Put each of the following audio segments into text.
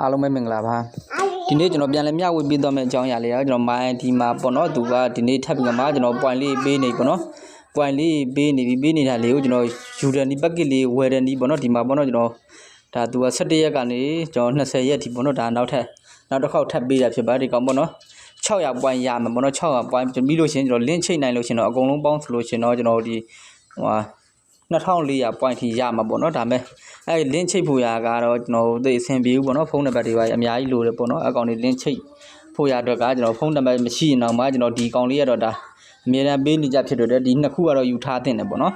အားလုံးပဲမင်္ဂလာပါဒီနေ့ကျွန်တော်ပြန်လဲမျှဝေပေးသွားမယ့်အကြောင်းအရာလေးကကျွန်တော်မိုင်းဒီမှာပေါ့နော်သူကဒီနေ့ထပ်ပြီးမှကျွန်တော် point လေးပေးနေပေါ့နော် point လေးပေးနေပြီးပေးနေတာလေးကိုကျွန်တော်ယူဒန်ဒီပက်ကစ်လေးဝယ်တယ်နီးပေါ့နော်ဒီမှာပေါ့နော်ကျွန်တော်ဒါသူက17ရက်ကနေကျွန်တော်20ရက်ထိပေါ့နော်ဒါနောက်ထပ်နောက်တစ်ခေါက်ထပ်ပေးတာဖြစ်ပါတယ်ဒီကောင်ပေါ့နော်600 point ရမှာပေါ့နော်600 point ပြီးလို့ရှိရင်ကျွန်တော် link ချိတ်နိုင်လို့ရှိရင်တော့အကုန်လုံးပေါင်းဆိုလို့ရှိရင်တော့ကျွန်တော်ဒီဟိုဟာ2400 point ထိရမှာပေါ့နော်ဒါမဲ့ အဲ link ချိတ်ဖို့ရကတော့ကျွန်တော်သိအဆင်ပြေဘူးပေါ့နော်ဖုန်းနံပါတ်တွေပါအများကြီးလိုတယ်ပေါ့နော်အကောင်တွေ link ချိတ်ဖို့ရအတွက်ကကျွန်တော်ဖုန်းနံပါတ်မရှိရင်တော့မှကျွန်တော်ဒီကောင်လေးရတော့ဒါအမြဲတမ်းပေးနေကြဖြစ်တော့ဒီနှစ်ခုကတော့ယူထားတင်တယ်ပေါ့နော်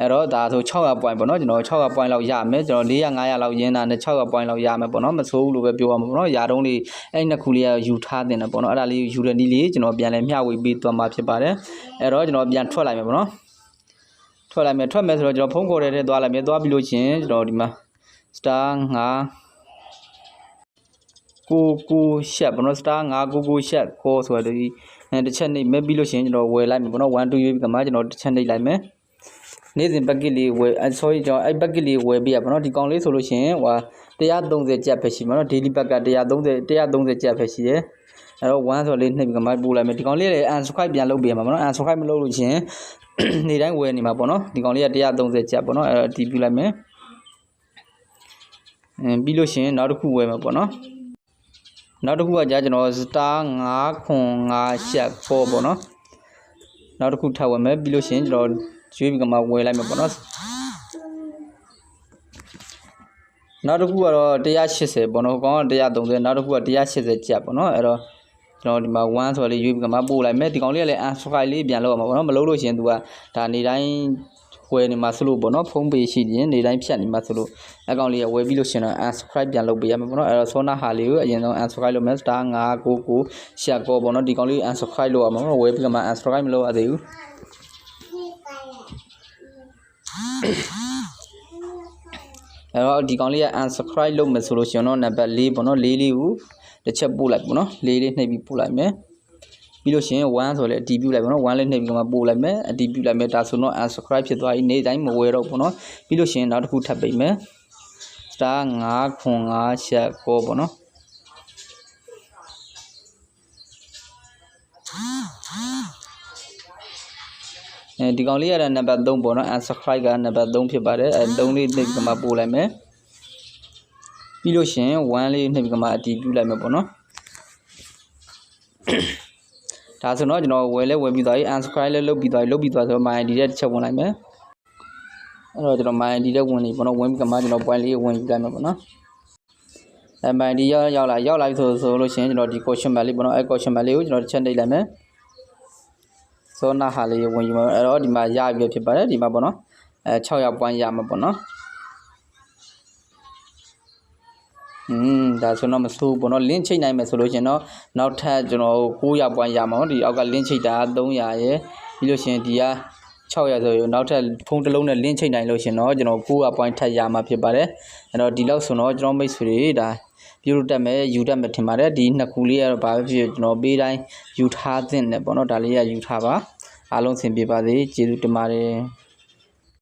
အဲ့တော့ဒါဆို600 point ပေါ့နော်ကျွန်တော်600 point လောက်ရမယ်ကျွန်တော်400 500လောက်ရင်းတာနဲ့600 point လောက်ရမယ်ပေါ့နော်မဆိုးဘူးလို့ပဲပြောရမှာပေါ့နော်ຢာတုံးလေးအဲ့နှစ်ခုလေးကယူထားတင်တယ်ပေါ့နော်အဲ့ဒါလေးယူတဲ့နည်းလေးကျွန်တော်ပြန်လဲမျှဝေပေးသွားမှာဖြစ်ပါတယ်အဲ့တော့ကျွန်တော်ပြန်ထွက်လိုက်မယ်ပေါ့နော် ထွက်လိုက်မယ်ထွက်မယ်ဆိုတော့ကျွန်တော်ဖုန်းခေါ်တဲ့ထဲသွားလိုက်မယ်သွားပြီးလို့ချင်းကျွန်တော်ဒီမှာ star 9ကိုကိုရှက်ပေါ့နော် star 9ကိုကိုရှက်ခေါ်ဆိုတော့ဒီအဲတစ်ချက်နှိပ်မဲ့ပြီးလို့ရှိရင်ကျွန်တော်ဝယ်လိုက်မယ်ပေါ့နော်1 2ရွေးပြီးကမှကျွန်တော်တစ်ချက်နှိပ်လိုက်မယ်နေ့စဉ် packet လေးဝယ်အဲ sorry ကျွန်တော်အဲ့ packet လေးဝယ်ပေးရပါတော့ဒီကောင်လေးဆိုလို့ရှိရင်ဟို130ကျပ်ပဲရှိမှာနော် daily pack က130 130ကျပ်ပဲရှိတယ် အဲ့တော့1ဆိုလေးနှိပ်ပြီးကမှပို့လိုက်မယ်ဒီကောင်လေးလည်း unsubscribe ပြန်လုပ်ပေးရမှာပေါ့နော် unsubscribe မလုပ်လို့ရှိရင်နေ့တိုင်းဝယ်နေမှာပေါ့နော်ဒီကောင်လေးက130ကျပ်ပေါ့နော်အဲ့တော့တီးပြလိုက်မယ်အင်းပြီးလို့ရှိရင်နောက်တစ်ခုဝယ်မှာပေါ့နော်နောက်တစ်ခုကကြာကျွန်တော် star 9ခွန်5ရှက်4ပေါ့နော်နောက်တစ်ခုထပ်ဝယ်မယ်ပြီးလို့ရှိရင်ကျွန်တော်ရွေးပြီးကမှဝယ်လိုက်မယ်ပေါ့နော်နောက်တစ်ခုကတော့180ပေါ့နော်ကောင်က130နောက်တစ်ခုက180ကျပ်ပေါ့နော်အဲ့တော့ ကျွန်တော်ဒီမှာ1ဆိုလေးရွေးပြီးကမှပို့လိုက်မယ်ဒီကောင်လေးကလည်း unsubscribe လေးပြန်လုပ်ရမှာပေါ့နော်မလုပ်လို့ရှိရင်သူကဒါနေတိုင်းဝယ်နေမှာဆိုလို့ပေါ့နော်ဖုန်းပေရှိရင်နေတိုင်းဖြတ်နေမှာဆိုလို့အကောင့်လေးကဝယ်ပြီးလို့ရှိရင်တော့ unsubscribe ပြန်လုပ်ပေးရမှာပေါ့နော်အဲ့တော့ဆောနာဟာလေးကိုအရင်ဆုံး unsubscribe လုပ်မယ် star 999ရှက်ကောပေါ့နော်ဒီကောင်လေး unsubscribe လုပ်ရမှာပေါ့နော်ဝယ်ပြီးကမှ unsubscribe မလုပ်ရသေးဘူးအဲ့တော့ဒီကောင်လေးက unsubscribe လုပ်မယ်ဆိုလို့ရှိရင်တော့နံပါတ်4ပေါ့နော်4လေးကို တစ်ချက်ပို့လိုက်ပေါ့နော်4လေးနှိပ်ပြီးပို့လိုက်မယ်ပြီးလို့ရှိရင်1ဆိုလဲအတီးပြုတ်လိုက်ပေါ့နော်1လေးနှိပ်ပြီးမှပို့လိုက်မယ်အတီးပြုတ်လိုက်မယ်ဒါဆိုတော့ unsubscribe ဖြစ်သွားပြီနေ့တိုင်းမဝယ်တော့ပေါ့နော်ပြီးလို့ရှိရင်နောက်တစ်ခုထပ်ပိတ်မယ် star 9ခွန်5ရှက်ကောပေါ့နော်အဲဒီကောင်လေးရတဲ့နံပါတ်3ပေါ့နော် unsubscribe ကနံပါတ်3ဖြစ်ပါတယ်အဲ3လေးနှိပ်ပြီးမှပို့လိုက်မယ် ပြီးလို့ရှိရင်1လေးနှိပ်ပြီးမှအတီးပြုတ်လိုက်မယ်ပေါ့နော်ဒါဆိုတော့ကျွန်တော်ဝယ်လဲဝယ်ပြီးသွားပြီ unsubscribe လဲလုပ်ပြီးသွားပြီလုပ်ပြီးသွားဆိုတော့ my ID တဲ့တစ်ချက်ဝင်လိုက်မယ်အဲ့တော့ကျွန်တော် my ID တဲ့ဝင်နေပေါ့နော်ဝင်ပြီးကမှကျွန်တော် point လေးဝင်ယူလိုက်မယ်ပေါ့နော်အဲ my ID ရောက်ရောက်လာရောက်လာပြီဆိုဆိုလို့ရှိရင်ကျွန်တော်ဒီ question mark လေးပေါ့နော်အဲ question mark လေးကိုကျွန်တော်တစ်ချက်နှိပ်လိုက်မယ်စောနာဟာလေးဝင်ယူမယ်အဲ့တော့ဒီမှာရပြီဖြစ်ပါတယ်ဒီမှာပေါ့နော်အဲ600 point ရမှာပေါ့နော် อืมဒါဆိုတော့မဆိုးဘူးပေါ့နော် link ချိတ်နိုင်မယ်ဆိုလို့ရှင်တော့နောက်ထပ်ကျွန်တော်900ပွိုင်းရမှာပေါ့ဒီအောက်က link ချိတ်တာ300ရယ်ပြီးလို့ရှင်ဒီက600ဆိုရင်နောက်ထပ်ဖုန်းတစ်လုံးနဲ့ link ချိတ်နိုင်လို့ရှင်တော့ကျွန်တော်900ပွိုင်းထပ်ရမှာဖြစ်ပါတယ်အဲ့တော့ဒီလောက်ဆိုတော့ကျွန်တော်မိတ်ဆွေတွေဒါပြုလုပ်တတ်မယ်ယူတတ်မယ်ထင်ပါတယ်ဒီနှစ်ခုလေးကတော့ဘာပဲဖြစ်ကျွန်တော်ပေးတိုင်းယူထားသင့်တယ်ပေါ့နော်ဒါလေးကယူထားပါအားလုံးဆင်ပြေပါစေကျေးဇူးတင်ပါတယ်